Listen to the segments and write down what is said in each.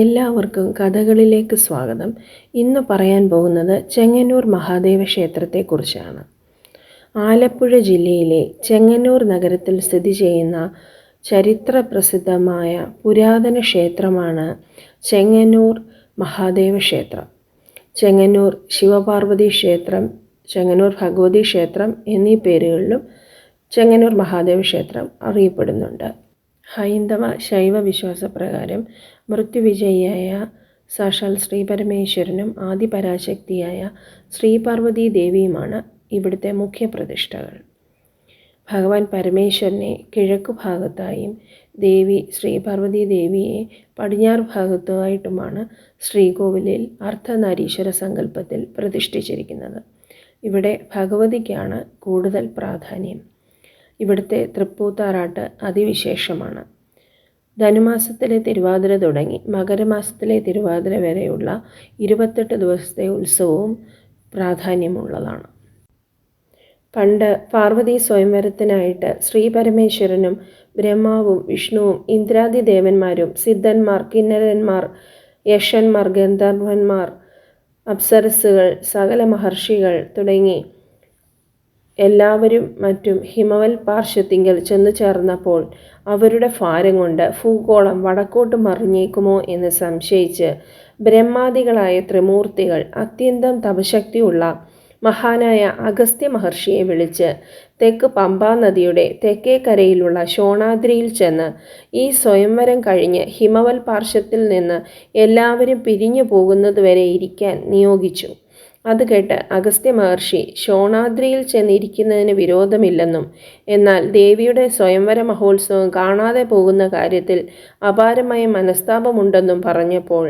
എല്ലാവർക്കും കഥകളിലേക്ക് സ്വാഗതം. ഇന്ന് പറയാൻ പോകുന്നത് ചെങ്ങന്നൂർ മഹാദേവ ക്ഷേത്രത്തെക്കുറിച്ചാണ്. ആലപ്പുഴ ജില്ലയിലെ ചെങ്ങന്നൂർ നഗരത്തിൽ സ്ഥിതി ചെയ്യുന്ന ചരിത്ര പ്രസിദ്ധമായ പുരാതന ക്ഷേത്രമാണ് ചെങ്ങന്നൂർ മഹാദേവ ക്ഷേത്രം. ചെങ്ങന്നൂർ ശിവപാർവതി ക്ഷേത്രം ചെങ്ങന്നൂർ ഭഗവതി ക്ഷേത്രം എന്നീ പേരുകളിലും ചെങ്ങന്നൂർ മഹാദേവ ക്ഷേത്രം അറിയപ്പെടുന്നുണ്ട്. ഹൈന്ദവ ശൈവ വിശ്വാസപ്രകാരം മൃത്യുവിജയിയായ സാക്ഷാൽ ശ്രീ പരമേശ്വരനും ആദിപരാശക്തിയായ ശ്രീ പാർവതി ദേവിയുമാണ് ഇവിടുത്തെ മുഖ്യ പ്രതിഷ്ഠകൾ ഭഗവാൻ പരമേശ്വരനെ കിഴക്കു ഭാഗത്തായും ദേവി ശ്രീ പാർവതി ദേവിയെ പടിഞ്ഞാറ് ഭാഗത്തുമായിട്ടുമാണ് ശ്രീകോവിലിൽ അർദ്ധനാരീശ്വര സങ്കല്പത്തിൽ പ്രതിഷ്ഠിച്ചിരിക്കുന്നത്. ഇവിടെ ഭഗവതിക്കാണ് കൂടുതൽ പ്രാധാന്യം. ഇവിടുത്തെ തൃപ്പൂത്താറാട്ട് അതിവിശേഷമാണ്. ധനുമാസത്തിലെ തിരുവാതിര തുടങ്ങി മകരമാസത്തിലെ തിരുവാതിര വരെയുള്ള ഇരുപത്തെട്ട് ദിവസത്തെ ഉത്സവവും പ്രാധാന്യമുള്ളതാണ്. പണ്ട് പാർവതി സ്വയംവരത്തിനായിട്ട് ശ്രീപരമേശ്വരനും ബ്രഹ്മാവും വിഷ്ണുവും ഇന്ദ്രാദി ദേവന്മാരും സിദ്ധന്മാർ കിന്നരന്മാർ യക്ഷന്മാർ ഗന്ധർവന്മാർ അപ്സരസ്സുകൾ സകല മഹർഷികൾ തുടങ്ങി എല്ലാവരും മറ്റും ഹിമവൽ പാർശ്വത്തിങ്കൽ ചെന്നു ചേർന്നപ്പോൾ അവരുടെ ഭാരം കൊണ്ട് ഭൂഗോളം വടക്കോട്ട് മറിഞ്ഞേക്കുമോ എന്ന് സംശയിച്ച് ബ്രഹ്മാദികളായ ത്രിമൂർത്തികൾ അത്യന്തം തപശക്തിയുള്ള മഹാനായ അഗസ്ത്യ മഹർഷിയെ വിളിച്ച് തെക്ക് പമ്പാ നദിയുടെ തെക്കേ കരയിലുള്ള ശോണാദ്രിയിൽ ചെന്ന് ഈ സ്വയംവരം കഴിഞ്ഞ് ഹിമവൽ പാർശ്വത്തിൽ നിന്ന് എല്ലാവരും പിരിഞ്ഞു പോകുന്നതുവരെ ഇരിക്കാൻ നിയോഗിച്ചു. അത് കേട്ട് അഗസ്ത്യ മഹർഷി ശോണാദ്രിയിൽ ചെന്നിരിക്കുന്നതിന് വിരോധമില്ലെന്നും എന്നാൽ ദേവിയുടെ സ്വയംവര മഹോത്സവം കാണാതെ പോകുന്ന കാര്യത്തിൽ അപാരമായ മനസ്താപമുണ്ടെന്നും പറഞ്ഞപ്പോൾ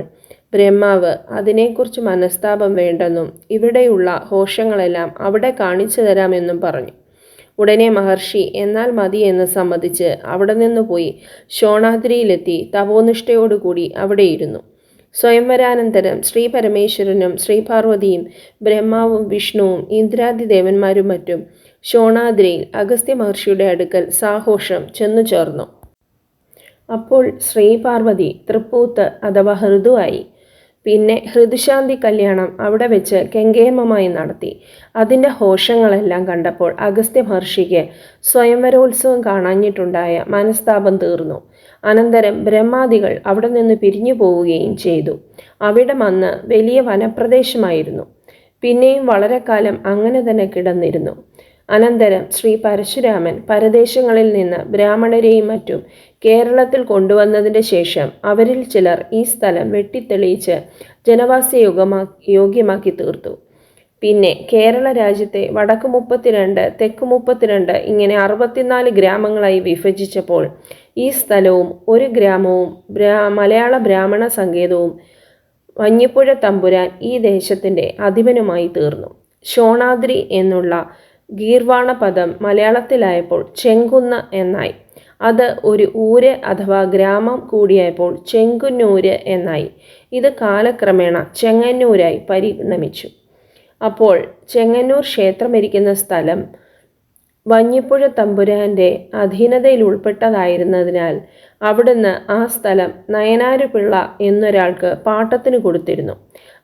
ബ്രഹ്മാവ് അതിനെക്കുറിച്ച് മനസ്താപം വേണ്ടെന്നും ഇവിടെയുള്ള ഹോഷങ്ങളെല്ലാം അവിടെ കാണിച്ചു തരാമെന്നും പറഞ്ഞു. ഉടനെ മഹർഷി എന്നാൽ മതി എന്ന് സമ്മതിച്ച് അവിടെ നിന്ന് പോയി ശോണാദ്രിയിലെത്തി തപോനിഷ്ഠയോടുകൂടി അവിടെയിരുന്നു. സ്വയംവരാനന്തരം ശ്രീ പരമേശ്വരനും ശ്രീ പാർവതിയും ബ്രഹ്മാവും വിഷ്ണുവും ഇന്ദ്രാദി ദേവന്മാരും മറ്റും ശോണാദ്രിയിൽ അഗസ്ത്യ മഹർഷിയുടെ അടുക്കൽ സാഹോഷം ചെന്നു ചേർന്നു. അപ്പോൾ ശ്രീ പാർവതി തൃപ്പൂത്ത് അഥവാ ഋതുവായി പിന്നെ ഹൃദുശാന്തി കല്യാണം അവിടെ വെച്ച് കെങ്കേമമായി നടത്തി. അതിന്റെ ഹോഷങ്ങളെല്ലാം കണ്ടപ്പോൾ അഗസ്ത്യ മഹർഷിക്ക് സ്വയംവരോത്സവം കാണാഞ്ഞിട്ടുണ്ടായ മനസ്താപം തീർന്നു. അനന്തരം ബ്രഹ്മാദികൾ അവിടെ നിന്ന് പിരിഞ്ഞു പോവുകയും ചെയ്തു. അവിടെ വന്ന് വലിയ വനപ്രദേശമായിരുന്നു. പിന്നെയും വളരെ കാലം അങ്ങനെ തന്നെ കിടന്നിരുന്നു. അനന്തരം ശ്രീ പരശുരാമൻ പരദേശങ്ങളിൽ നിന്ന് ബ്രാഹ്മണരെയും മറ്റും കേരളത്തിൽ കൊണ്ടുവന്നതിന്റെ ശേഷം അവരിൽ ചിലർ ഈ സ്ഥലം വെട്ടിത്തെളിയിച്ച് ജനവാസ യോഗമാ യോഗ്യമാക്കി തീർത്തു. പിന്നെ കേരള രാജ്യത്തെ വടക്ക് മുപ്പത്തിരണ്ട് തെക്ക് മുപ്പത്തിരണ്ട് ഇങ്ങനെ അറുപത്തിനാല് ഗ്രാമങ്ങളായി വിഭജിച്ചപ്പോൾ ഈ സ്ഥലവും ഒരു ഗ്രാമവും മലയാള ബ്രാഹ്മണ സങ്കേതവും വഞ്ഞിപ്പുഴ തമ്പുരാൻ ഈ ദേശത്തിന്റെ അധിപനുമായി തീർന്നു. ഷോണാദ്രി എന്നുള്ള ഗീർവാണ പദം മലയാളത്തിലായപ്പോൾ ചെങ്കുന്ന് എന്നായി. അത് ഒരു ഊര് അഥവാ ഗ്രാമം കൂടിയായപ്പോൾ ചെങ്കുന്നൂര് എന്നായി. ഇത് കാലക്രമേണ ചെങ്ങന്നൂരായി പരിണമിച്ചു. അപ്പോൾ ചെങ്ങന്നൂർ ക്ഷേത്രമിരിക്കുന്ന സ്ഥലം വഞ്ഞിപ്പുഴ തമ്പുരാന്റെ അധീനതയിൽ ഉൾപ്പെട്ടതായിരുന്നതിനാൽ അവിടുന്ന് ആ സ്ഥലം നയനാരുപിള്ള എന്നൊരാൾക്ക് പാട്ടത്തിന് കൊടുത്തിരുന്നു.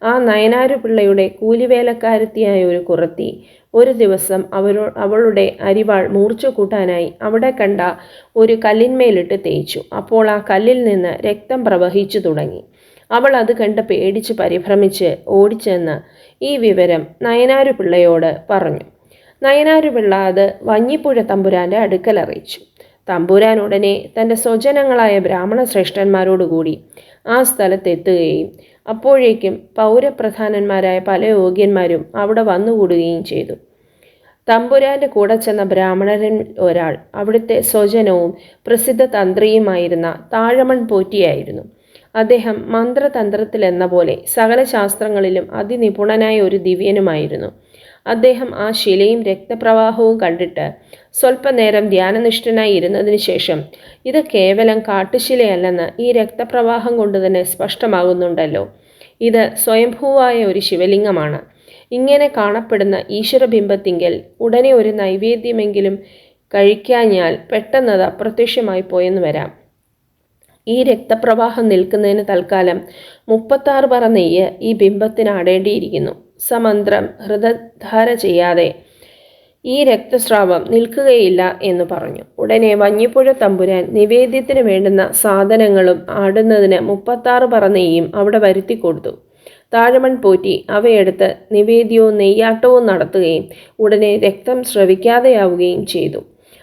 ആ നയനാരുപിള്ളയുടെ കൂലിവേലക്കാരത്തിയായ ഒരു കുറത്തി ഒരു ദിവസം അവരോ അവളുടെ അരിവാൾ മൂർച്ചു കൂട്ടാനായി അവിടെ കണ്ട ഒരു കല്ലിന്മേലിട്ട് തേച്ചു. അപ്പോൾ ആ കല്ലിൽ നിന്ന് രക്തം പ്രവഹിച്ചു തുടങ്ങി. അവൾ അത് കണ്ട് പേടിച്ച് പരിഭ്രമിച്ച് ഓടിച്ചെന്ന് ഈ വിവരം നയനാരു പിള്ളയോട് പറഞ്ഞു. നയനാരു പിള്ള അത് വഞ്ഞിപ്പുഴ തമ്പുരാന്റെ അടുക്കൽ അറിയിച്ചു. തമ്പുരാൻ ഉടനെ തന്റെ സ്വജനങ്ങളായ ബ്രാഹ്മണ ശ്രേഷ്ഠന്മാരോടുകൂടി ആ സ്ഥലത്തെത്തുകയും അപ്പോഴേക്കും പൗരപ്രധാനന്മാരായ പല യോഗ്യന്മാരും അവിടെ വന്നുകൂടുകയും ചെയ്തു. തമ്പുരാന്റെ കൂടെ ചെന്ന ബ്രാഹ്മണരിൽ ഒരാൾ അവിടുത്തെ സ്വജനവും പ്രസിദ്ധ തന്ത്രിയുമായിരുന്ന താഴമൺ പോറ്റിയായിരുന്നു. അദ്ദേഹം മന്ത്രതന്ത്രത്തിലെന്ന പോലെ സകല ശാസ്ത്രങ്ങളിലും അതിനിപുണനായ ഒരു ദിവ്യനുമായിരുന്നു. അദ്ദേഹം ആ ശിലയും രക്തപ്രവാഹവും കണ്ടിട്ട് സ്വല്പനേരം ധ്യാനനിഷ്ഠനായി ഇരുന്നതിന് ശേഷം ഇത് കേവലം കാട്ടുശിലയല്ലെന്ന് ഈ രക്തപ്രവാഹം കൊണ്ട് തന്നെ സ്പഷ്ടമാകുന്നുണ്ടല്ലോ. ഇത് സ്വയംഭൂവായ ഒരു ശിവലിംഗമാണ്. ഇങ്ങനെ കാണപ്പെടുന്ന ഈശ്വരബിംബത്തിങ്കൽ ഉടനെ ഒരു നൈവേദ്യമെങ്കിലും കഴിക്കാഞ്ഞാൽ പെട്ടെന്നത് അപ്രത്യക്ഷമായി പോയെന്ന് വരാം. ഈ രക്തപ്രവാഹം നിൽക്കുന്നതിന് തൽക്കാലം മുപ്പത്താറ് പറ നെയ്യ് ഈ ബിംബത്തിന് ആടേണ്ടിയിരിക്കുന്നു. സമന്ത്രം ഹൃദധാര ചെയ്യാതെ ഈ രക്തസ്രാവം നിൽക്കുകയില്ല എന്ന് പറഞ്ഞു. ഉടനെ വഞ്ഞിപ്പുഴ തമ്പുരാൻ നിവേദ്യത്തിന് വേണ്ടുന്ന സാധനങ്ങളും ആടുന്നതിന് മുപ്പത്താറ് പറ അവിടെ വരുത്തി കൊടുത്തു. താഴമൺ പോറ്റി അവയെടുത്ത് നിവേദ്യവും നെയ്യാട്ടവും നടത്തുകയും ഉടനെ രക്തം ശ്രവിക്കാതെയാവുകയും ചെയ്തു.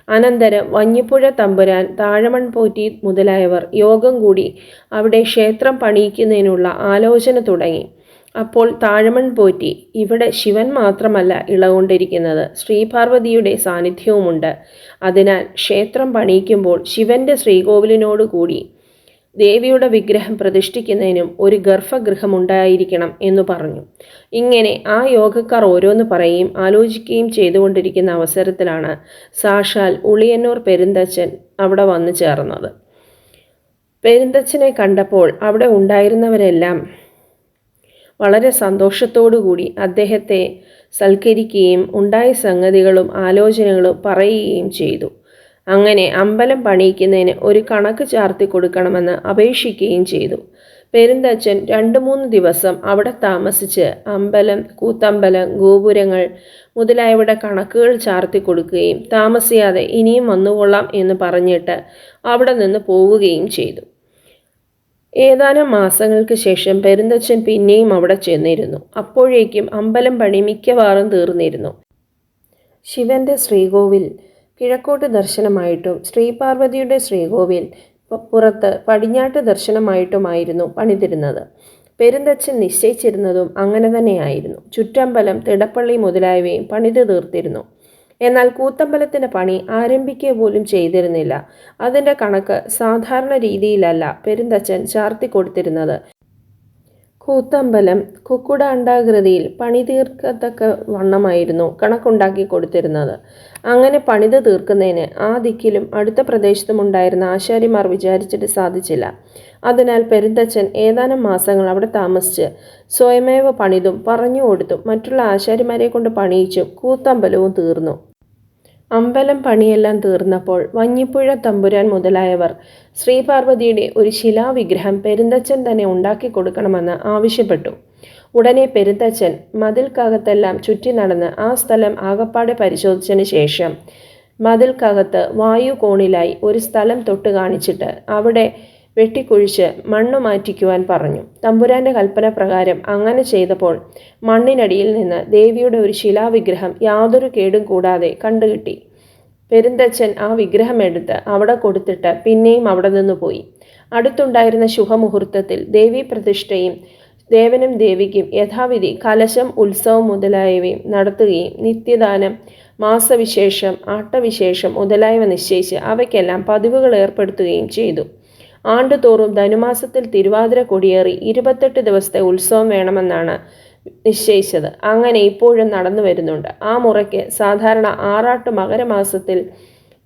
അനന്തരം വഞ്ഞിപ്പുഴ തമ്പുരാൻ താഴമൺ പോറ്റി മുതലായവർ യോഗം കൂടി അവിടെ ക്ഷേത്രം പണിയിക്കുന്നതിനുള്ള ആലോചന തുടങ്ങി. അപ്പോൾ താഴമൺ പോറ്റി ഇവിടെ ശിവൻ മാത്രമല്ല ഇളകൊണ്ടിരിക്കുന്നത്. ശ്രീപാർവതിയുടെ സാന്നിധ്യവുമുണ്ട്. അതിനാൽ ക്ഷേത്രം പണിയിക്കുമ്പോൾ ശിവന്റെ ശ്രീകോവിലിനോടുകൂടി ദേവിയുടെ വിഗ്രഹം പ്രതിഷ്ഠിക്കുന്നതിനും ഒരു ഗർഭഗൃഹമുണ്ടായിരിക്കണം എന്നു പറഞ്ഞു. ഇങ്ങനെ ആ യോഗക്കാർ ഓരോന്ന് പറയുകയും ആലോചിക്കുകയും ചെയ്തുകൊണ്ടിരിക്കുന്ന അവസരത്തിലാണ് സാക്ഷാൽ ഉളിയന്നൂർ പെരുന്തച്ചൻ അവിടെ വന്നു ചേർന്നത്. പെരുന്തച്ചനെ കണ്ടപ്പോൾ അവിടെ ഉണ്ടായിരുന്നവരെല്ലാം വളരെ സന്തോഷത്തോടുകൂടി അദ്ദേഹത്തെ സൽക്കരിക്കുകയും ഉണ്ടായ സംഗതികളും ആലോചനകളും പറയുകയും ചെയ്തു. അങ്ങനെ അമ്പലം പണിയിക്കുന്നതിന് ഒരു കണക്ക് ചാർത്തി കൊടുക്കണമെന്ന് അപേക്ഷിക്കുകയും ചെയ്തു. പെരുന്തച്ഛൻ രണ്ട് മൂന്ന് ദിവസം അവിടെ താമസിച്ച് അമ്പലം കൂത്തമ്പലം ഗോപുരങ്ങൾ മുതലായവയുടെ കണക്കുകൾ ചാർത്തി കൊടുക്കുകയും താമസിയാതെ ഇനിയും വന്നുകൊള്ളാം എന്ന് പറഞ്ഞിട്ട് അവിടെ നിന്ന് പോവുകയും ചെയ്തു. ഏതാനും മാസങ്ങൾക്ക് ശേഷം പെരുന്തച്ഛൻ പിന്നെയും അവിടെ ചെന്നിരുന്നു. അപ്പോഴേക്കും അമ്പലം പണി മിക്കവാറും തീർന്നിരുന്നു. ശിവന്റെ ശ്രീകോവിൽ കിഴക്കോട്ട് ദർശനമായിട്ടും ശ്രീപാർവതിയുടെ ശ്രീകോവിൽ പുറത്ത് പടിഞ്ഞാട്ട് ദർശനമായിട്ടുമായിരുന്നു പണിതിരുന്നത്. പെരുന്തച്ഛൻ നിശ്ചയിച്ചിരുന്നതും അങ്ങനെ തന്നെയായിരുന്നു. ചുറ്റമ്പലം തിടപ്പള്ളി മുതലായവയും പണിത് തീർത്തിരുന്നു. എന്നാൽ കൂത്തമ്പലത്തിന്റെ പണി ആരംഭിക്കുക പോലും ചെയ്തിരുന്നില്ല. അതിന്റെ കണക്ക് സാധാരണ രീതിയിലല്ല പെരുന്തച്ചൻ ചാർത്തി കൊടുത്തിരുന്നത്. കൂത്തമ്പലം കുക്കുട അണ്ടാകൃതിയിൽ പണി തീർക്കത്തക്ക വണ്ണമായിരുന്നു കണക്കുണ്ടാക്കി കൊടുത്തിരുന്നത്. അങ്ങനെ പണിത് തീർക്കുന്നതിന് ആ ദിക്കിലും അടുത്ത പ്രദേശത്തും ഉണ്ടായിരുന്ന ആശാരിമാർ വിചാരിച്ചിട്ട് സാധിച്ചില്ല. അതിനാൽ പെരുന്തച്ഛൻ ഏതാനും മാസങ്ങൾ അവിടെ താമസിച്ച് സ്വയമേവ പണിതും പറഞ്ഞു കൊടുത്തും മറ്റുള്ള ആശാരിമാരെ കൊണ്ട് പണിയിച്ചും കൂത്തമ്പലവും തീർന്നു. അമ്പലം പണിയെല്ലാം തീർന്നപ്പോൾ വഞ്ഞിപ്പുഴ തമ്പുരാൻ മുതലായവർ ശ്രീപാർവതിയുടെ ഒരു ശിലാവിഗ്രഹം പെരുന്തച്ചൻ തന്നെ ഉണ്ടാക്കി കൊടുക്കണമെന്ന് ആവശ്യപ്പെട്ടു. ഉടനെ പെരുന്തച്ചൻ മതിൽക്കകത്തെല്ലാം ചുറ്റി നടന്ന് ആ സ്ഥലം ആകപ്പാടെ പരിശോധിച്ചതിന് ശേഷം മതിൽക്കകത്ത് വായു കോണിലായി ഒരു സ്ഥലം തൊട്ട് കാണിച്ചിട്ട് അവിടെ വെട്ടിക്കുഴിച്ച് മണ്ണ് മാറ്റിക്കുവാൻ പറഞ്ഞു. തമ്പുരാന്റെ കൽപ്പന പ്രകാരം അങ്ങനെ ചെയ്തപ്പോൾ മണ്ണിനടിയിൽ നിന്ന് ദേവിയുടെ ഒരു ശിലാവിഗ്രഹം യാതൊരു കേടും കൂടാതെ കണ്ടുകിട്ടി. പെരുന്തച്ഛൻ ആ വിഗ്രഹം എടുത്ത് അവിടെ കൊടുത്തിട്ട് പിന്നെയും അവിടെ നിന്ന് പോയി. അടുത്തുണ്ടായിരുന്ന ശുഭമുഹൂർത്തത്തിൽ ദേവി പ്രതിഷ്ഠയും ദേവനും ദേവിക്കും യഥാവിധി കലശം ഉത്സവം മുതലായവയും നടത്തുകയും നിത്യദാനം മാസവിശേഷം ആട്ടവിശേഷം മുതലായവ നിശ്ചയിച്ച് അവയ്ക്കെല്ലാം പതിവുകൾ ഏർപ്പെടുത്തുകയും ചെയ്തു. ആണ്ടുതോറും ധനുമാസത്തിൽ തിരുവാതിര കൊടിയേറി ഇരുപത്തെട്ട് ദിവസത്തെ ഉത്സവം വേണമെന്നാണ് നിശ്ചയിച്ചത്. അങ്ങനെ ഇപ്പോഴും നടന്നു വരുന്നുണ്ട്. ആ മുറയ്ക്ക് സാധാരണ ആറാട്ട് മകരമാസത്തിൽ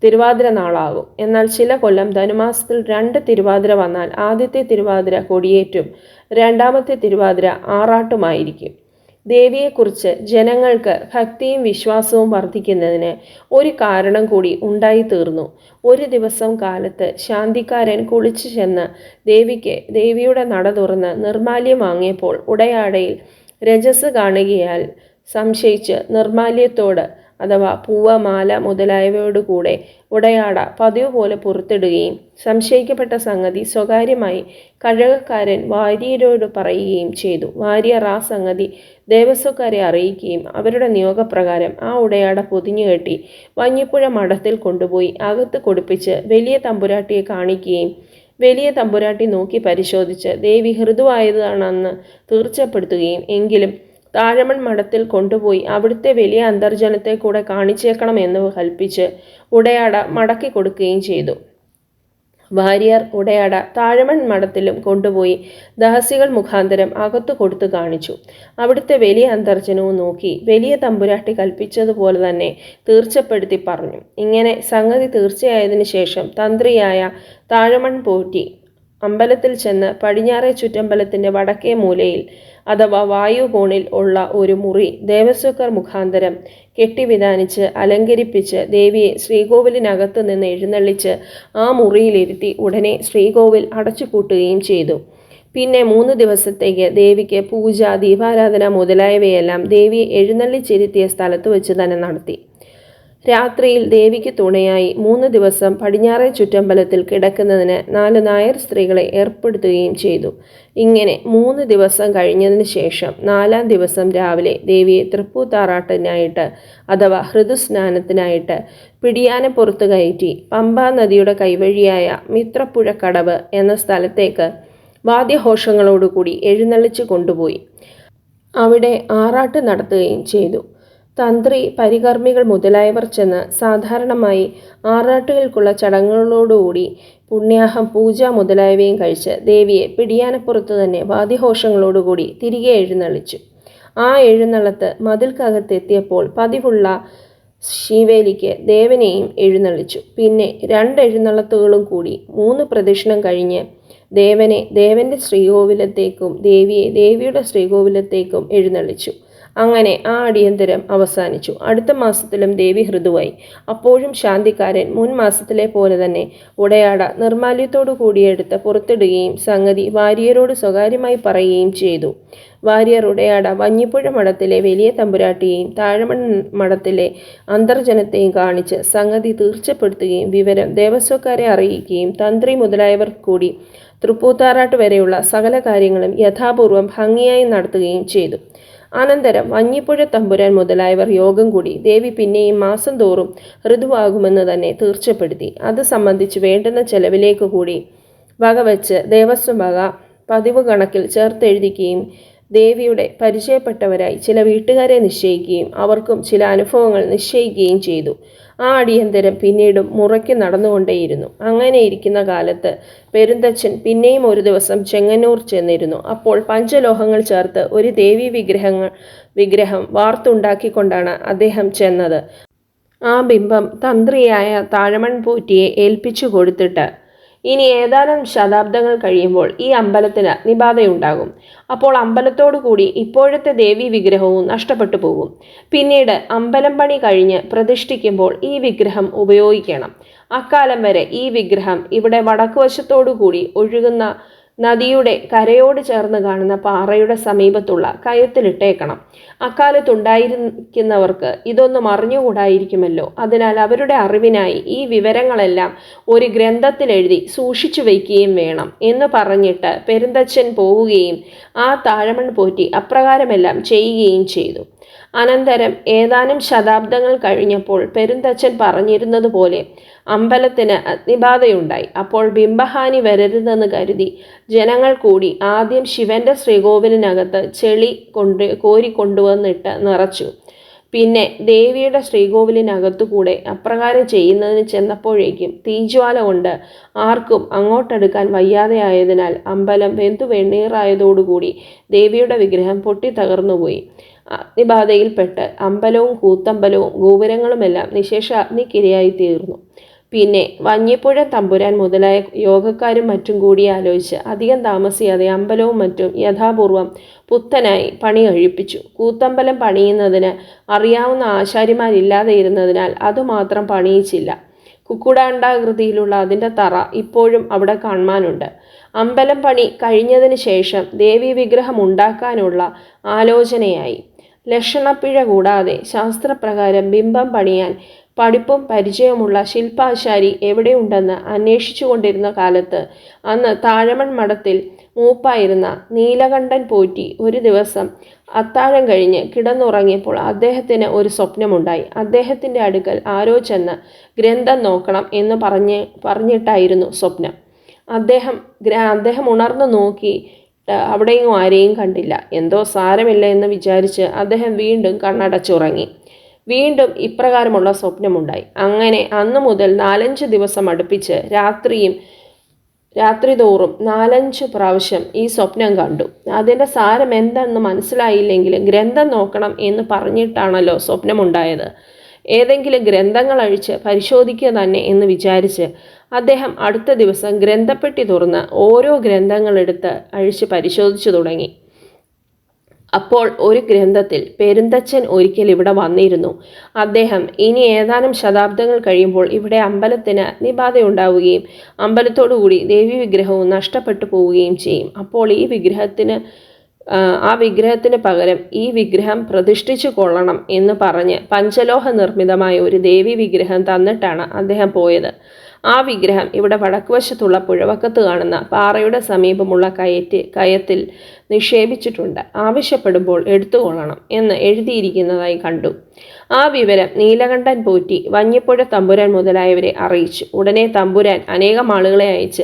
തിരുവാതിര നാളാകും. എന്നാൽ ചില കൊല്ലം ധനുമാസത്തിൽ രണ്ട് തിരുവാതിര വന്നാൽ ആദ്യത്തെ തിരുവാതിര കൊടിയേറ്റും രണ്ടാമത്തെ തിരുവാതിര ആറാട്ടുമായിരിക്കും. ദേവിയെക്കുറിച്ച് ജനങ്ങൾക്ക് ഭക്തിയും വിശ്വാസവും വർദ്ധിക്കുന്നതിന് ഒരു കാരണം കൂടി ഉണ്ടായിത്തീർന്നു. ഒരു ദിവസം കാലത്ത് ശാന്തിക്കാരൻ കുളിച്ചു ചെന്ന് ദേവിക്ക് ദേവിയുടെ നട തുറന്ന് നിർമാല്യം വാങ്ങിയപ്പോൾ ഉടയാടയിൽ രജസ് കാണുകയാൽ സംശയിച്ച് നിർമാല്യത്തോട് അഥവാ പൂവ മാല മുതലായവയോട് കൂടെ ഉടയാട പതിവ് പോലെ പുറത്തിടുകയും സംശയിക്കപ്പെട്ട സംഗതി സ്വകാര്യമായി കഴകക്കാരൻ വാര്യരോട് പറയുകയും ചെയ്തു. വാര്യർ ആ സംഗതി ദേവസ്വക്കാരെ അറിയിക്കുകയും അവരുടെ നിയോഗപ്രകാരം ആ ഉടയാട പൊതിഞ്ഞു കെട്ടി വഞ്ഞിപ്പുഴ മഠത്തിൽ കൊണ്ടുപോയി അകത്ത് കൊടുപ്പിച്ച് വലിയ തമ്പുരാട്ടിയെ കാണിക്കുകയും വലിയ തമ്പുരാട്ടി നോക്കി പരിശോധിച്ച് ദേവി ഹൃദുവായതാണെന്ന് തീർച്ചപ്പെടുത്തുകയും എങ്കിലും താഴമൺ മഠത്തിൽ കൊണ്ടുപോയി അവിടുത്തെ വലിയ അന്തർജനത്തെ കൂടെ കാണിച്ചേക്കണമെന്ന് കൽപ്പിച്ച് ഉടയാട മടക്കി കൊടുക്കുകയും ചെയ്തു. ഭാര്യർ ഉടയാട താഴമൺ മഠത്തിലും കൊണ്ടുപോയി ദഹസികൾ മുഖാന്തരം അകത്തു കൊടുത്തു കാണിച്ചു. അവിടുത്തെ വലിയ അന്തർജനവും നോക്കി വലിയ തമ്പുരാട്ടി കൽപ്പിച്ചതുപോലെ തന്നെ തീർച്ചപ്പെടുത്തി പറഞ്ഞു. ഇങ്ങനെ സംഗതി തീർച്ചയായതിനു ശേഷം തന്ത്രിയായ താഴമൺ പോറ്റി അമ്പലത്തിൽ ചെന്ന് പടിഞ്ഞാറേ ചുറ്റമ്പലത്തിന്റെ വടക്കേ മൂലയിൽ അഥവാ വായുകോണിൽ ഉള്ള ഒരു മുറി ദേവസ്വക്കർ മുഖാന്തരം കെട്ടിവിധാനിച്ച് അലങ്കരിപ്പിച്ച് ദേവിയെ ശ്രീകോവിലിനകത്ത് നിന്ന് എഴുന്നള്ളിച്ച് ആ മുറിയിലിരുത്തി ഉടനെ ശ്രീകോവിൽ അടച്ചുപൂട്ടുകയും ചെയ്തു. പിന്നെ മൂന്ന് ദിവസത്തേക്ക് ദേവിക്ക് പൂജ ദീപാരാധന മുതലായവയെല്ലാം ദേവിയെ എഴുന്നള്ളിച്ചിരുത്തിയ സ്ഥലത്ത് വെച്ച് തന്നെ നടത്തി. രാത്രിയിൽ ദേവിക്ക് തുണയായി മൂന്ന് ദിവസം പടിഞ്ഞാറേ ചുറ്റമ്പലത്തിൽ കിടക്കുന്നതിന് നാല് നായർ സ്ത്രീകളെ ഏർപ്പെടുത്തുകയും ചെയ്തു. ഇങ്ങനെ മൂന്ന് ദിവസം കഴിഞ്ഞതിന് ശേഷം നാലാം ദിവസം രാവിലെ ദേവിയെ തൃപ്പൂത്താറാട്ടിനായിട്ട് അഥവാ ഹൃദുസ്നാനത്തിനായിട്ട് പിടിയാനെ പുറത്തു കയറ്റി പമ്പാ നദിയുടെ കൈവഴിയായ മിത്രപ്പുഴക്കടവ് എന്ന സ്ഥലത്തേക്ക് വാദ്യഘോഷങ്ങളോടുകൂടി എഴുന്നള്ളിച്ച് കൊണ്ടുപോയി. അവിടെ ആറാട്ട് നടത്തുകയും ചെയ്തു. തന്ത്രി പരികർമ്മികൾ മുതലായവർ ചെന്ന് സാധാരണമായി ആറാട്ടുകൾക്കുള്ള ചടങ്ങുകളോടുകൂടി പുണ്യാഹം പൂജ മുതലായവയും കഴിച്ച് ദേവിയെ പിടിയാനപ്പുറത്തു തന്നെ വാദ്യഘോഷങ്ങളോടുകൂടി തിരികെ എഴുന്നള്ളിച്ചു. ആ എഴുന്നള്ളത്ത് മതിൽക്കകത്തെത്തിയപ്പോൾ പതിവുള്ള ശിവേലിക്ക് ദേവനെയും എഴുന്നള്ളിച്ചു. പിന്നെ രണ്ട് എഴുന്നള്ളത്തുകളും കൂടി മൂന്ന് പ്രദക്ഷിണം കഴിഞ്ഞ് ദേവനെ ദേവന്റെ ശ്രീകോവിലത്തേക്കും ദേവിയെ ദേവിയുടെ ശ്രീകോവിലത്തേക്കും എഴുന്നള്ളിച്ചു. അങ്ങനെ ആ അടിയന്തരം അവസാനിച്ചു. അടുത്ത മാസത്തിലും ദേവി ഹൃദുവായി. അപ്പോഴും ശാന്തിക്കാരൻ മുൻ മാസത്തിലെ പോലെ തന്നെ ഉടയാട നിർമാല്യത്തോടു കൂടിയെടുത്ത് പുറത്തിടുകയും സംഗതി വാര്യരോട് സ്വകാര്യമായി പറയുകയും ചെയ്തു. വാര്യർ ഉടയാട വഞ്ഞിപ്പുഴ മഠത്തിലെ വലിയ തമ്പുരാട്ടിയെയും താഴമൺ മഠത്തിലെ അന്തർജനത്തെയും കാണിച്ച് സംഗതി തീർച്ചപ്പെടുത്തുകയും വിവരം ദേവസ്വക്കാരെ അറിയിക്കുകയും തന്ത്രി മുതലായവർ കൂടി തൃപ്പൂത്താറാട്ട് വരെയുള്ള സകല കാര്യങ്ങളും യഥാപൂർവം ഭംഗിയായി നടത്തുകയും ചെയ്തു. അനന്തരം വഞ്ഞിപ്പുഴ തമ്പുരാൻ മുതലായവർ യോഗം കൂടി ദേവി പിന്നെയും മാസം തോറും ഋതുവാകുമെന്ന് തന്നെ തീർച്ചപ്പെടുത്തി. അത് സംബന്ധിച്ച് വേണ്ടുന്ന ചെലവിലേക്ക് കൂടി വകവെച്ച് ദേവസ്വം വക പതിവ് കണക്കിൽ ചേർത്തെഴുതിക്കുകയും ദേവിയുടെ പരിചയപ്പെട്ടവരായി ചില വീട്ടുകാരെ നിശ്ചയിക്കുകയും അവർക്കും ചില അനുഭവങ്ങൾ നിശ്ചയിക്കുകയും ചെയ്തു. ആ അടിയന്തരം പിന്നീടും മുറയ്ക്ക് നടന്നുകൊണ്ടേയിരുന്നു. അങ്ങനെ ഇരിക്കുന്ന കാലത്ത് പെരുന്തച്ഛൻ പിന്നെയും ഒരു ദിവസം ചെങ്ങന്നൂർ ചെന്നിരുന്നു. അപ്പോൾ പഞ്ചലോഹങ്ങൾ ചേർത്ത് ഒരു ദേവി വിഗ്രഹങ്ങൾ വിഗ്രഹം വാർത്തുണ്ടാക്കിക്കൊണ്ടാണ് അദ്ദേഹം ചെന്നത്. ആ ബിംബം തന്ത്രിയായ താഴമൺ പൂറ്റിയെ ഏൽപ്പിച്ചു കൊടുത്തിട്ട് ഇനി ഏതാനും ശതാബ്ദങ്ങൾ കഴിയുമ്പോൾ ഈ അമ്പലത്തിന് നിബാധയുണ്ടാകും. അപ്പോൾ അമ്പലത്തോടു കൂടി ഇപ്പോഴത്തെ ദേവി വിഗ്രഹവും നഷ്ടപ്പെട്ടു പോകും. പിന്നീട് അമ്പലം പണി കഴിഞ്ഞ് പ്രതിഷ്ഠിക്കുമ്പോൾ ഈ വിഗ്രഹം ഉപയോഗിക്കണം. അക്കാലം വരെ ഈ വിഗ്രഹം ഇവിടെ വടക്കുവശത്തോടു കൂടി ഒഴുകുന്ന നദിയുടെ കരയോട് ചേർന്ന് കാണുന്ന പാറയുടെ സമീപത്തുള്ള കയത്തിലിട്ടേക്കണം. അക്കാലത്തുണ്ടായിരിക്കുന്നവർക്ക് ഇതൊന്നും അറിഞ്ഞുകൂടായിരിക്കുമല്ലോ. അതിനാൽ അവരുടെ അറിവിനായി ഈ വിവരങ്ങളെല്ലാം ഒരു ഗ്രന്ഥത്തിലെഴുതി സൂക്ഷിച്ചു വയ്ക്കുകയും വേണം എന്ന് പറഞ്ഞിട്ട് പെരുന്തച്ഛൻ പോവുകയും ആ താഴമൺ പോറ്റി അപ്രകാരമെല്ലാം ചെയ്യുകയും ചെയ്തു. അനന്തരം ഏതാനും ശതാബ്ദങ്ങൾ കഴിഞ്ഞപ്പോൾ പെരുന്തച്ഛൻ പറഞ്ഞിരുന്നത് പോലെ അമ്പലത്തിന് അഗ്നിബാധയുണ്ടായി. അപ്പോൾ ബിംബഹാനി വരരുതെന്ന് കരുതി ജനങ്ങൾ കൂടി ആദ്യം ശിവന്റെ ശ്രീകോവിലിനകത്ത് ചെളി കൊണ്ട് കോരിക്കൊണ്ടുവന്നിട്ട് നിറച്ചു. പിന്നെ ദേവിയുടെ ശ്രീകോവിലിനകത്തുകൂടെ അപ്രകാരം ചെയ്യുന്നതിന് ചെന്നപ്പോഴേക്കും തീജ്വാല കൊണ്ട് ആർക്കും അങ്ങോട്ടെടുക്കാൻ വയ്യാതെയായതിനാൽ അമ്പലം വെന്തു വെണ്ണീറായതോടുകൂടി ദേവിയുടെ വിഗ്രഹം പൊട്ടി തകർന്നുപോയി അഗ്നിബാധയിൽപ്പെട്ട് അമ്പലവും കൂത്തമ്പലവും ഗോപുരങ്ങളുമെല്ലാം നിശേഷ അഗ്നിക്കിരയായി തീർന്നു പിന്നെ വഞ്ഞിപ്പുഴ തമ്പുരാൻ മുതലായ യോഗക്കാരും മറ്റും കൂടി ആലോചിച്ച് അധികം താമസിയാതെ അമ്പലവും മറ്റും യഥാപൂർവം പുത്തനായി പണി കഴിപ്പിച്ചു കൂത്തമ്പലം പണിയുന്നതിന് അറിയാവുന്ന ആശാരിമാരില്ലാതെ ഇരുന്നതിനാൽ അതുമാത്രം പണിയിച്ചില്ല. കുക്കുടാണ്ടാകൃതിയിലുള്ള അതിന്റെ തറ ഇപ്പോഴും അവിടെ കാണാനുണ്ട് അമ്പലം പണി കഴിഞ്ഞതിന് ശേഷം ദേവീ വിഗ്രഹം ഉണ്ടാക്കാനുള്ള ആലോചനയായി. ലക്ഷണപ്പിഴ കൂടാതെ ശാസ്ത്രപ്രകാരം ബിംബം പണിയാൻ പഠിപ്പും പരിചയമുള്ള ശില്പാശാരി എവിടെയുണ്ടെന്ന് അന്വേഷിച്ചു കൊണ്ടിരുന്ന കാലത്ത് അന്ന് താഴമൺ മഠത്തിൽ മൂപ്പായിരുന്ന നീലകണ്ഠൻ പോറ്റി ഒരു ദിവസം അത്താഴം കഴിഞ്ഞ് കിടന്നുറങ്ങിയപ്പോൾ അദ്ദേഹത്തിന് ഒരു സ്വപ്നമുണ്ടായി. അദ്ദേഹത്തിന്റെ അടുക്കൽ ആരോ ചെന്ന് ഗ്രന്ഥം നോക്കണം എന്ന് പറഞ്ഞ് പറഞ്ഞിട്ടായിരുന്നു സ്വപ്നം. അദ്ദേഹം അദ്ദേഹം ഉണർന്നു നോക്കി അവിടെയും ആരെയും കണ്ടില്ല. എന്തോ സാരമില്ല എന്ന് വിചാരിച്ച് അദ്ദേഹം വീണ്ടും കണ്ണടച്ചുറങ്ങി. വീണ്ടും ഇപ്രകാരമുള്ള സ്വപ്നമുണ്ടായി. അങ്ങനെ അന്നു മുതൽ നാലഞ്ച് ദിവസം അടുപ്പിച്ച് രാത്രിയും രാത്രി തോറും നാലഞ്ച് പ്രാവശ്യം ഈ സ്വപ്നം കണ്ടു. അതിന്റെ സാരം എന്തെന്ന് മനസ്സിലായില്ലെങ്കിലും ഗ്രന്ഥം നോക്കണം എന്ന് പറഞ്ഞിട്ടാണല്ലോ സ്വപ്നമുണ്ടായത്. ഏതെങ്കിലും ഗ്രന്ഥങ്ങൾ അഴിച്ച് പരിശോധിക്കുക തന്നെ എന്ന് വിചാരിച്ച് അദ്ദേഹം അടുത്ത ദിവസം ഗ്രന്ഥപ്പെട്ടി തുറന്ന് ഓരോ ഗ്രന്ഥങ്ങളെടുത്ത് അഴിച്ച് പരിശോധിച്ചു തുടങ്ങി. അപ്പോൾ ഒരു ഗ്രന്ഥത്തിൽ പെരുന്തച്ഛൻ ഒരിക്കൽ ഇവിടെ വന്നിരുന്നു. അദ്ദേഹം ഇനി ഏതാനും ശതാബ്ദങ്ങൾ കഴിയുമ്പോൾ ഇവിടെ അമ്പലത്തിന് അഗ്നിബാധയുണ്ടാവുകയും അമ്പലത്തോടുകൂടി ദേവി വിഗ്രഹവും നഷ്ടപ്പെട്ടു പോവുകയും ചെയ്യും. അപ്പോൾ ഈ വിഗ്രഹത്തിന് ആ വിഗ്രഹത്തിന് പകരം ഈ വിഗ്രഹം പ്രതിഷ്ഠിച്ചു കൊള്ളണം എന്ന് പറഞ്ഞ് പഞ്ചലോഹ നിർമ്മിതമായ ഒരു ദേവി വിഗ്രഹം തന്നിട്ടാണ് അദ്ദേഹം പോയത്. ആ വിഗ്രഹം ഇവിടെ വടക്കുവശത്തുള്ള പുഴവക്കത്ത് കാണുന്ന പാറയുടെ സമീപമുള്ള കയറ്റ് കയത്തിൽ നിക്ഷേപിച്ചിട്ടുണ്ട്. ആവശ്യപ്പെടുമ്പോൾ എടുത്തുകൊള്ളണം എന്ന് എഴുതിയിരിക്കുന്നതായി കണ്ടു. ആ വിവരം നീലകണ്ഠൻ പോറ്റി വഞ്ഞിപ്പുഴ തമ്പുരാൻ മുതലായവരെ അറിയിച്ചു. ഉടനെ തമ്പുരാൻ അനേകം ആളുകളെ അയച്ച്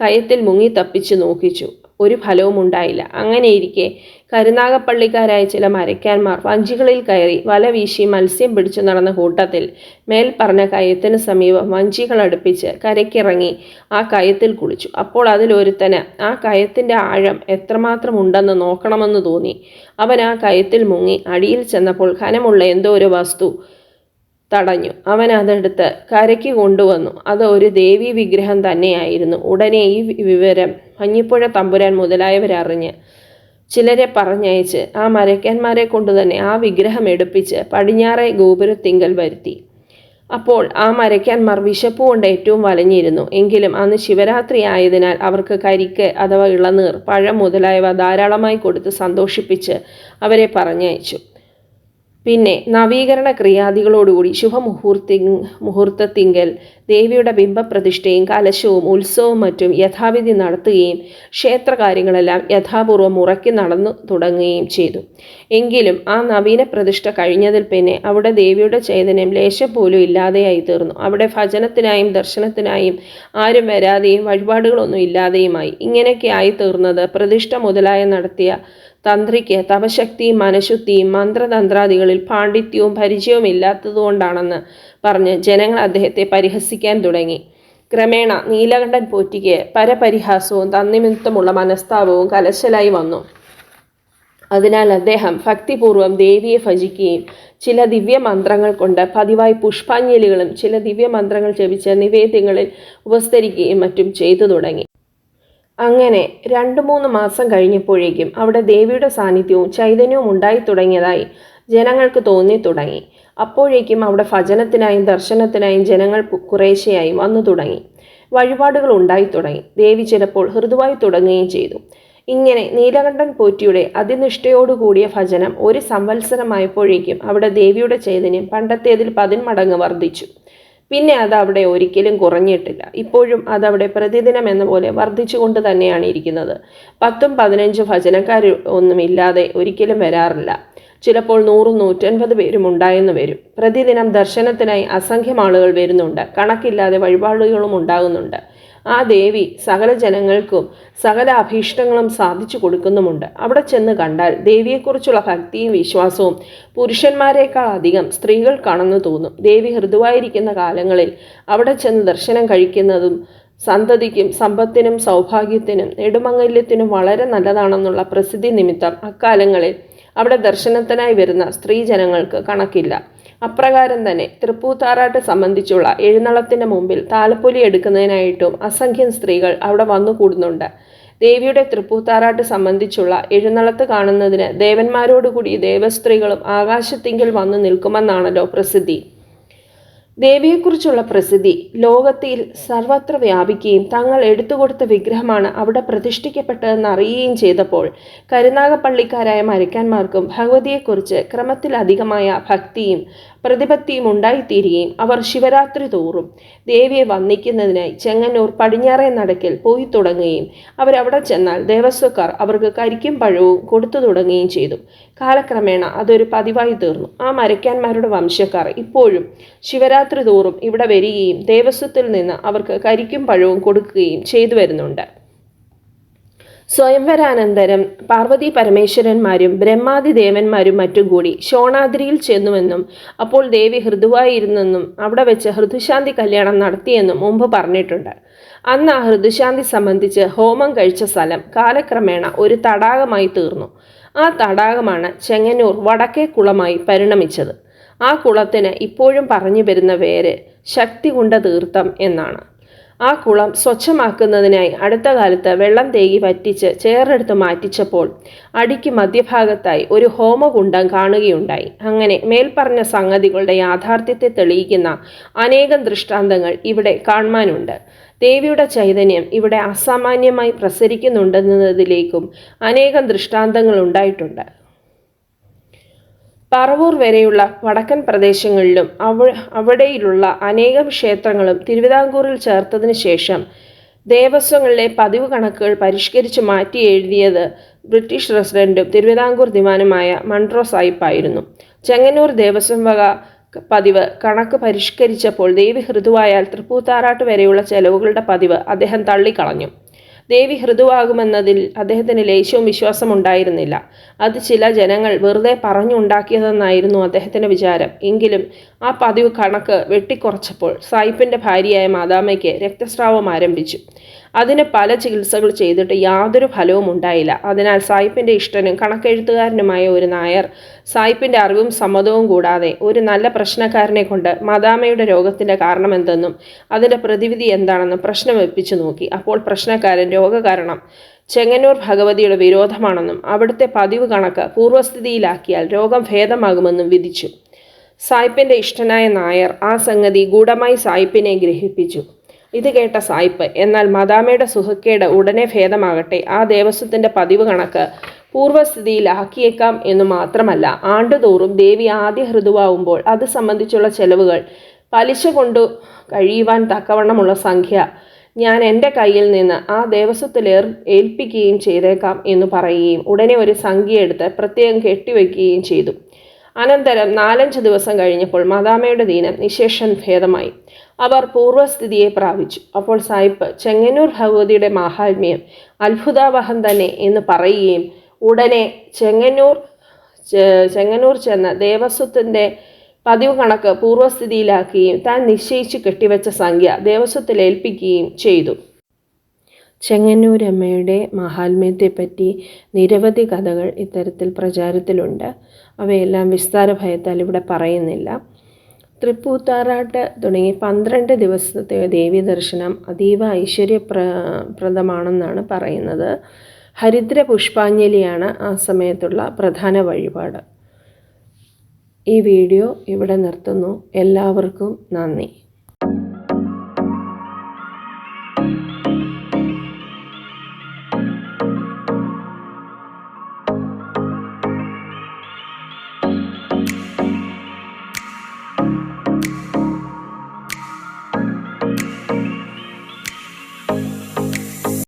കയത്തിൽ മുങ്ങി തപ്പിച്ചു നോക്കിച്ചു. ഒരു ഫലവും ഉണ്ടായില്ല അങ്ങനെയിരിക്കെ കരുനാഗപ്പള്ളിക്കാരായ ചില മരയ്ക്കാന്മാർ വഞ്ചികളിൽ കയറി വല വീശി മത്സ്യം പിടിച്ചു നടന്ന കൂട്ടത്തിൽ മേൽപ്പറഞ്ഞ കയത്തിന് സമീപം വഞ്ചികൾ അടുപ്പിച്ച് കരയ്ക്കിറങ്ങി ആ കയത്തിൽ കുളിച്ചു. അപ്പോൾ അതിലൊരുത്തന് ആ കയത്തിന്റെ ആഴം എത്രമാത്രം ഉണ്ടെന്ന് നോക്കണമെന്ന് തോന്നി. അവൻ ആ കയത്തിൽ മുങ്ങി അടിയിൽ ചെന്നപ്പോൾ ഖനമുള്ള എന്തോ ഒരു വസ്തു തടഞ്ഞു. അവൻ അതെടുത്ത് കരയ്ക്ക് കൊണ്ടുവന്നു. അത് ഒരു ദേവി വിഗ്രഹം തന്നെയായിരുന്നു. ഉടനെ ഈ വിവരം മഞ്ഞിപ്പുഴ തമ്പുരാൻ മുതലായവരറിഞ്ഞ് ചിലരെ പറഞ്ഞയച്ച് ആ മരയ്ക്കന്മാരെ കൊണ്ടുതന്നെ ആ വിഗ്രഹം എടുപ്പിച്ച് പടിഞ്ഞാറെ ഗോപുരത്തിങ്കൽ വരുത്തി. അപ്പോൾ ആ മരയ്ക്കന്മാർ വിശപ്പ് കൊണ്ട് ഏറ്റവും വലഞ്ഞിരുന്നു. എങ്കിലും അന്ന് ശിവരാത്രി ആയതിനാൽ അവർക്ക് കരിക്ക് അഥവാ ഇളനീർ പഴം മുതലായവ ധാരാളമായി കൊടുത്ത് സന്തോഷിപ്പിച്ച് അവരെ പറഞ്ഞയച്ചു. പിന്നെ നവീകരണ ക്രിയാദികളോടുകൂടി ശുഭമുഹൂർത്തി മുഹൂർത്തത്തിങ്കൽ ദേവിയുടെ ബിംബപ്രതിഷ്ഠയും കലശവും ഉത്സവവും മറ്റും യഥാവിധി നടത്തുകയും ക്ഷേത്രകാര്യങ്ങളെല്ലാം യഥാപൂർവം ഉറക്കി നടന്നു തുടങ്ങുകയും ചെയ്തു. എങ്കിലും ആ നവീന പ്രതിഷ്ഠ കഴിഞ്ഞതിൽ പിന്നെ അവിടെ ദേവിയുടെ ചൈതന്യം ലേശം പോലും ഇല്ലാതെയായി തീർന്നു. അവിടെ ഭജനത്തിനായും ദർശനത്തിനായും ആരും വരാതെയും വഴിപാടുകളൊന്നും ഇല്ലാതെയുമായി ഇങ്ങനെയൊക്കെ ആയി തീർന്നത് പ്രതിഷ്ഠ മുതലായ നടത്തിയ തന്ത്രിക്ക് തപശക്തിയും മനഃശുദ്ധിയും മന്ത്രതന്ത്രാദികളിൽ പാണ്ഡിത്യവും പരിചയവും ഇല്ലാത്തതുകൊണ്ടാണെന്ന് പറഞ്ഞ് ജനങ്ങൾ അദ്ദേഹത്തെ പരിഹസിക്കാൻ തുടങ്ങി. ക്രമേണ നീലകണ്ഠൻ പോറ്റിക്ക് പരപരിഹാസവും തന്നിമിത്തമുള്ള മനസ്താപവും കലശലായി വന്നു. അതിനാൽ അദ്ദേഹം ഭക്തിപൂർവം ദേവിയെ ഭജിക്കുകയും ചില ദിവ്യ മന്ത്രങ്ങൾ കൊണ്ട് പതിവായി പുഷ്പാഞ്ജലികളും ചില ദിവ്യ മന്ത്രങ്ങൾ ജപിച്ച നിവേദ്യങ്ങളിൽ ഉപസ്തരിക്കുകയും മറ്റും ചെയ്തു തുടങ്ങി. അങ്ങനെ രണ്ട് മൂന്ന് മാസം കഴിഞ്ഞപ്പോഴേക്കും അവിടെ ദേവിയുടെ സാന്നിധ്യവും ചൈതന്യവും ഉണ്ടായി തുടങ്ങിയതായി ജനങ്ങൾക്ക് തോന്നി തുടങ്ങി. അപ്പോഴേക്കും അവിടെ ഭജനത്തിനായും ദർശനത്തിനായും ജനങ്ങൾ കുറേശ്ശയായും വന്നു തുടങ്ങി. വഴിപാടുകൾ ഉണ്ടായി തുടങ്ങി. ദേവി ചിലപ്പോൾ ഹൃദുവായി തുടങ്ങുകയും ചെയ്തു. ഇങ്ങനെ നീലകണ്ഠൻ പോറ്റിയുടെ അതിനിഷ്ഠയോടുകൂടിയ ഭജനം ഒരു സംവത്സരമായപ്പോഴേക്കും അവിടെ ദേവിയുടെ ചൈതന്യം പണ്ടത്തേതിൽ പതിന്മടങ്ങ് വർദ്ധിച്ചു. പിന്നെ അത് അവിടെ ഒരിക്കലും കുറഞ്ഞിട്ടില്ല. ഇപ്പോഴും അതവിടെ പ്രതിദിനം എന്ന പോലെ വർദ്ധിച്ചുകൊണ്ട് തന്നെയാണ് ഇരിക്കുന്നത്. പത്തും പതിനഞ്ചും ഭജനക്കാർ ഒന്നും ഇല്ലാതെ ഒരിക്കലും വരാറില്ല. ചിലപ്പോൾ നൂറും നൂറ്റൻപത് പേരും ഉണ്ടായെന്ന് വരും. പ്രതിദിനം ദർശനത്തിനായി അസംഖ്യം ആളുകൾ വരുന്നുണ്ട്. കണക്കില്ലാതെ വഴിപാടുകളും ഉണ്ടാകുന്നുണ്ട്. ആ ദേവി സകല ജനങ്ങൾക്കും സകല അഭീഷ്ടങ്ങളും സാധിച്ചു കൊടുക്കുന്നുമുണ്ട്. അവിടെ ചെന്ന് കണ്ടാൽ ദേവിയെക്കുറിച്ചുള്ള ഭക്തിയും വിശ്വാസവും പുരുഷന്മാരെക്കാൾ അധികം സ്ത്രീകൾക്കാണെന്ന് തോന്നും. ദേവി ഹൃദുവായിരിക്കുന്ന കാലങ്ങളിൽ അവിടെ ചെന്ന് ദർശനം കഴിക്കുന്നതും സന്തതിക്കും സമ്പത്തിനും സൗഭാഗ്യത്തിനും നെടുമംഗല്യത്തിനും വളരെ നല്ലതാണെന്നുള്ള പ്രസിദ്ധി നിമിത്തം അക്കാലങ്ങളിൽ അവിടെ ദർശനത്തിനായി വരുന്ന സ്ത്രീ ജനങ്ങൾക്ക് കണക്കില്ല. അപ്രകാരം തന്നെ തൃപ്പൂത്താറാട്ട് സംബന്ധിച്ചുള്ള എഴുന്നള്ളത്തിന് മുമ്പിൽ താലപ്പൊലി എടുക്കുന്നതിനായിട്ടും അസംഖ്യം സ്ത്രീകൾ അവിടെ വന്നുകൂടുന്നുണ്ട് ദേവിയുടെ തൃപ്പൂത്താറാട്ട് സംബന്ധിച്ചുള്ള എഴുന്നള്ളത്ത് കാണുന്നതിന് ദേവന്മാരോടുകൂടി ദേവസ്ത്രീകളും ആകാശത്തിങ്കിൽ വന്നു നിൽക്കുമെന്നാണല്ലോ പ്രസിദ്ധി. ദേവിയെക്കുറിച്ചുള്ള പ്രസിദ്ധി ലോകത്തിൽ സർവത്ര വ്യാപിക്കുകയും തങ്ങൾ എടുത്തുകൊടുത്ത വിഗ്രഹമാണ് അവിടെ പ്രതിഷ്ഠിക്കപ്പെട്ടതെന്ന് അറിയുകയും ചെയ്തപ്പോൾ കരുനാഗപ്പള്ളിക്കാരായ മരക്കാന്മാർക്കും ഭഗവതിയെക്കുറിച്ച് ക്രമത്തിലധികമായ ഭക്തിയും പ്രതിപത്തിയും ഉണ്ടായിത്തീരുകയും അവർ ശിവരാത്രി തോറും ദേവിയെ വന്ദിക്കുന്നതിനായി ചെങ്ങന്നൂർ പടിഞ്ഞാറേ നടക്കിൽ പോയി തുടങ്ങുകയും അവരവിടെ ചെന്നാൽ ദേവസ്വക്കാർ അവർക്ക് കരിക്കും പഴവും കൊടുത്തു തുടങ്ങുകയും ചെയ്തു. കാലക്രമേണ അതൊരു പതിവായി തീർന്നു. ആ മരക്കാന്മാരുടെ വംശക്കാർ ഇപ്പോഴും ശിവരാത്രി തോറും ഇവിടെ വരികയും ദേവസ്വത്തിൽ നിന്ന് അവർക്ക് കരിക്കും പഴവും കൊടുക്കുകയും ചെയ്തു വരുന്നുണ്ട്. സ്വയംവരാനന്തരം പാർവതി പരമേശ്വരന്മാരും ബ്രഹ്മാതി ദേവന്മാരും മറ്റും കൂടി ശോണാദ്രിയിൽ ചെന്നുവെന്നും അപ്പോൾ ദേവി ഹൃദുവായിരുന്നെന്നും അവിടെ വെച്ച് ഹൃദുശാന്തി കല്യാണം നടത്തിയെന്നും മുമ്പ് പറഞ്ഞിട്ടുണ്ട്. അന്ന് ആ ഹൃദുശാന്തി സംബന്ധിച്ച് ഹോമം കഴിച്ച സ്ഥലം കാലക്രമേണ ഒരു തടാകമായി തീർന്നു. ആ തടാകമാണ് ചെങ്ങന്നൂർ വടക്കേ കുളമായി പരിണമിച്ചത്. ആ കുളത്തിന് ഇപ്പോഴും പറഞ്ഞു വരുന്ന പേര് ശക്തികുണ്ട തീർത്ഥം എന്നാണ്. ആ കുളം സ്വച്ഛമാക്കുന്നതിനായി അടുത്ത കാലത്ത് വെള്ളം തേകി പറ്റിച്ച് ചേറെടുത്ത് മാറ്റിച്ചപ്പോൾ അടിക്ക് മധ്യഭാഗത്തായി ഒരു ഹോമകുണ്ടം കാണുകയുണ്ടായി. അങ്ങനെ മേൽപ്പറഞ്ഞ സംഗതികളുടെ യാഥാർത്ഥ്യത്തെ തെളിയിക്കുന്ന അനേകം ദൃഷ്ടാന്തങ്ങൾ ഇവിടെ കാണുവാനുണ്ട്. ദേവിയുടെ ചൈതന്യം ഇവിടെ അസാമാന്യമായി പ്രസരിക്കുന്നുണ്ടെന്നതിലേക്കും അനേകം ദൃഷ്ടാന്തങ്ങൾ ഉണ്ടായിട്ടുണ്ട്. പറവൂർ വരെയുള്ള വടക്കൻ പ്രദേശങ്ങളിലും അവ അവിടെയുള്ള അനേകം ക്ഷേത്രങ്ങളും തിരുവിതാംകൂറിൽ ചേർത്തതിനു ശേഷം ദേവസ്വങ്ങളിലെ പതിവ് കണക്കുകൾ പരിഷ്കരിച്ച് മാറ്റി എഴുതിയത് ബ്രിട്ടീഷ് റസിഡന്റും തിരുവിതാംകൂർ ദിവാനുമായ മൺട്രോ സായിപ്പായിരുന്നു ചെങ്ങന്നൂർ ദേവസ്വം വക പതിവ് കണക്ക് പരിഷ്കരിച്ചപ്പോൾ ദേവി ഹൃദുവായാൽ തൃപ്പൂത്താറാട്ട് വരെയുള്ള ചെലവുകളുടെ പതിവ് അദ്ദേഹം തള്ളിക്കളഞ്ഞു. ദേവി ഹൃദുവാകുമെന്നതിൽ അദ്ദേഹത്തിന് ലേശവും വിശ്വാസമുണ്ടായിരുന്നില്ല. അത് ചില ജനങ്ങൾ വെറുതെ പറഞ്ഞുണ്ടാക്കിയതെന്നായിരുന്നു അദ്ദേഹത്തിന്റെ വിചാരം. എങ്കിലും ആ പതിവ് കണക്ക് വെട്ടിക്കുറച്ചപ്പോൾ സായിപ്പിന്റെ ഭാര്യയായ മാതാമയ്ക്ക് രക്തസ്രാവം ആരംഭിച്ചു. അതിന് പല ചികിത്സകൾ ചെയ്തിട്ട് യാതൊരു ഫലവും ഉണ്ടായില്ല. അതിനാൽ സായിപ്പിന്റെ ഇഷ്ടനും കണക്കെഴുത്തുകാരനുമായ ഒരു നായർ സായിപ്പിന്റെ അറിവും സമ്മതവും കൂടാതെ ഒരു നല്ല പ്രശ്നക്കാരനെ കൊണ്ട് മദാമയുടെ രോഗത്തിന്റെ കാരണമെന്തെന്നും അതിന്റെ പ്രതിവിധി എന്താണെന്നും പ്രശ്നം വെപ്പിച്ചു നോക്കി. അപ്പോൾ പ്രശ്നക്കാരൻ രോഗകാരണം ചെങ്ങന്നൂർ ഭഗവതിയുടെ വിരോധമാണെന്നും അവിടുത്തെ പതിവ് കണക്ക് പൂർവസ്ഥിതിയിലാക്കിയാൽ രോഗം ഭേദമാകുമെന്നും വിധിച്ചു. സായിപ്പിന്റെ ഇഷ്ടനായ നായർ ആ സംഗതി ഗൂഢമായി സായിപ്പിനെ ഗ്രഹിപ്പിച്ചു. ഇത് കേട്ട സായിപ്പ് എന്നാൽ മദാമയുടെ സുഹക്കേട് ഉടനെ ഭേദമാകട്ടെ. ആ ദേവസ്വത്തിന്റെ പതിവ് കണക്ക് പൂർവസ്ഥിതിയിലാക്കിയേക്കാം എന്ന് മാത്രമല്ല ആണ്ടുതോറും ദേവി ആദ്യ ഹൃദുവാകുമ്പോൾ അത് സംബന്ധിച്ചുള്ള ചെലവുകൾ പലിശ കൊണ്ടു കഴിയുവാൻ തക്കവണ്ണമുള്ള സംഖ്യ ഞാൻ എന്റെ കയ്യിൽ നിന്ന് ആ ദേവസ്വത്തിൽ ഏൽപ്പിക്കുകയും ചെയ്തേക്കാം എന്ന് പറയുകയും ഉടനെ ഒരു സംഖ്യ എടുത്ത് പ്രത്യേകം കെട്ടിവെക്കുകയും ചെയ്തു. അനന്തരം നാലഞ്ച് ദിവസം കഴിഞ്ഞപ്പോൾ മദാമയുടെ ദീനം നിശേഷൻ ഭേദമായി. അവർ പൂർവസ്ഥിതിയെ പ്രാപിച്ചു. അപ്പോൾ സായിപ്പ് ചെങ്ങന്നൂർ ഭഗവതിയുടെ മാഹാത്മ്യം അത്ഭുതാവഹം തന്നെ എന്ന് പറയുകയും ഉടനെ ചെങ്ങന്നൂർ ചെങ്ങന്നൂർ ചെന്ന ദേവസ്വത്തിന്റെ പതിവ് കണക്ക് പൂർവസ്ഥിതിയിലാക്കുകയും താൻ നിശ്ചയിച്ച് കെട്ടിവെച്ച സംഖ്യ ദേവസ്വത്തിൽ ഏൽപ്പിക്കുകയും ചെയ്തു. ചെങ്ങന്നൂരമ്മയുടെ മഹാത്മ്യത്തെപ്പറ്റി നിരവധി കഥകൾ ഇത്തരത്തിൽ പ്രചാരത്തിലുണ്ട്. അവയെല്ലാം വിസ്താര ഭയത്താൽ ഇവിടെ പറയുന്നില്ല. തൃപ്പൂത്താറാട്ട് തുടങ്ങി പന്ത്രണ്ട് ദിവസത്തെ ദേവി ദർശനം അതീവ ഐശ്വര്യപ്ര പ്രദമാണെന്നാണ് പറയുന്നത്. ഹരിദ്ര പുഷ്പാഞ്ജലിയാണ് ആ സമയത്തുള്ള പ്രധാന വഴിപാട്. ഈ വീഡിയോ ഇവിടെ നിർത്തുന്നു. എല്ലാവർക്കും നന്ദി.